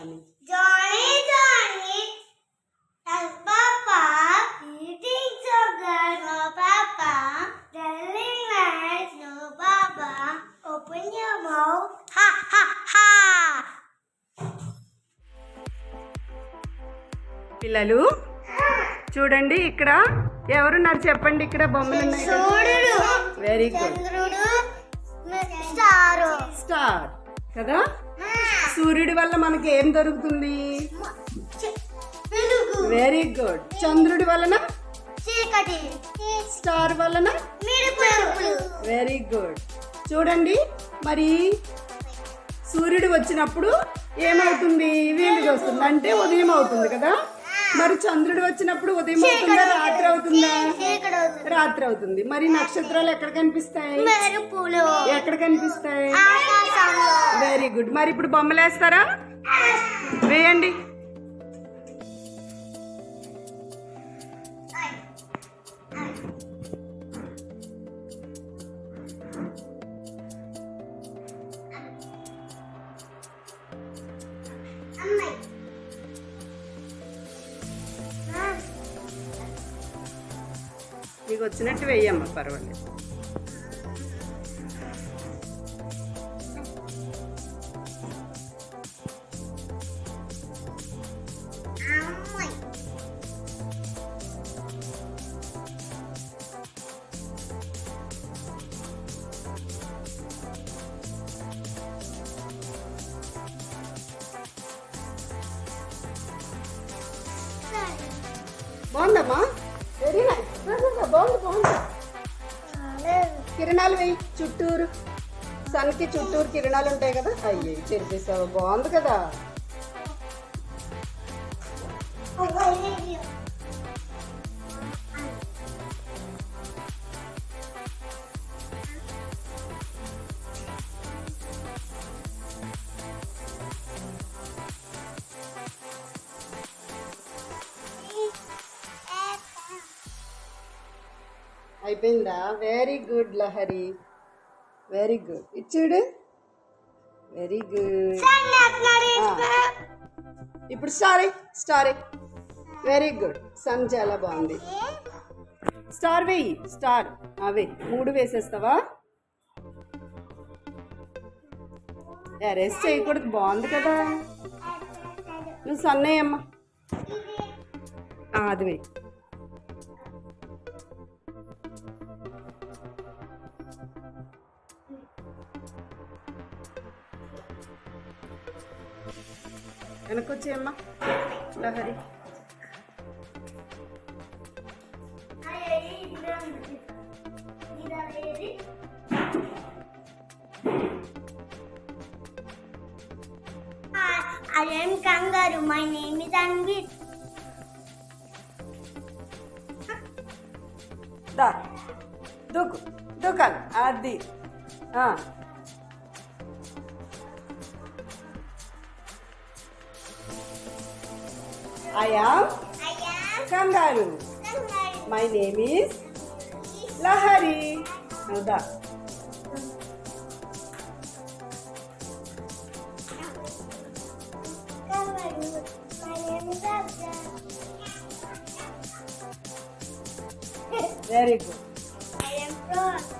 జాని. జాని జాని. పిల్లలు చూడండి ఇక్కడ. ఎవరున్నారు చెప్పండి ఇక్కడ బొమ్మలు చూడు వెరీ గుడ్ స్టార్. స్టార్ కదా? సూర్యుడి వల్ల మనకి ఏం దొరుకుతుంది? వెరీ గుడ్ చంద్రుడి వలన? స్టార్ వలన? వెరీ గుడ్ చూడండి మరి సూర్యుడు వచ్చినప్పుడు ఏమవుతుంది? వీలుగా వస్తుంది. అంటే ఉదయం అవుతుంది కదా? మరి చంద్రుడు వచ్చినప్పుడు ఉదయం అవుతుందా? రాత్రి అవుతుందా? రాత్రి అవుతుంది. మరి నక్షత్రాలు ఎక్కడ కనిపిస్తాయి? ఎక్కడ కనిపిస్తాయి? వెరీ గుడ్ మరి ఇప్పుడు బొమ్మలు వేస్తారా వేయండి. మీకు వచ్చినట్టు వేయమ్మ పర్వాలేదు. బాగుందమ్మా? బాగుంది బాగుంది. కిరణాలు వేయి చుట్టూరు. సన్కి చుట్టూరు కిరణాలు ఉంటాయి కదా. అయ్యి చెరిపేసావు. బాగుంది కదా. అయిపోయిందా very good Lahari. Very good ఇచ్చుడు వెరీ గుడ్ ఇప్పుడు starry star very good son చాలా బాగుంది. స్టార్ వెయ్యి స్టార్ అవే. మూడు వేసేస్తావా? అరెస్ట్ చేయకూడదు. బాగుంది కదా. నువ్వు సన్నయ్యమ్మా. అది వేయి. వెనకొచ్చేయమ్మా Lahari I am kangaroo. My name is Anvit. దా దూకు దూకాలి అది I am I am kangaroo. kangaroo. My name is Lahari. Now da. Kangaroo. My name is Abda. Very good. I am frog.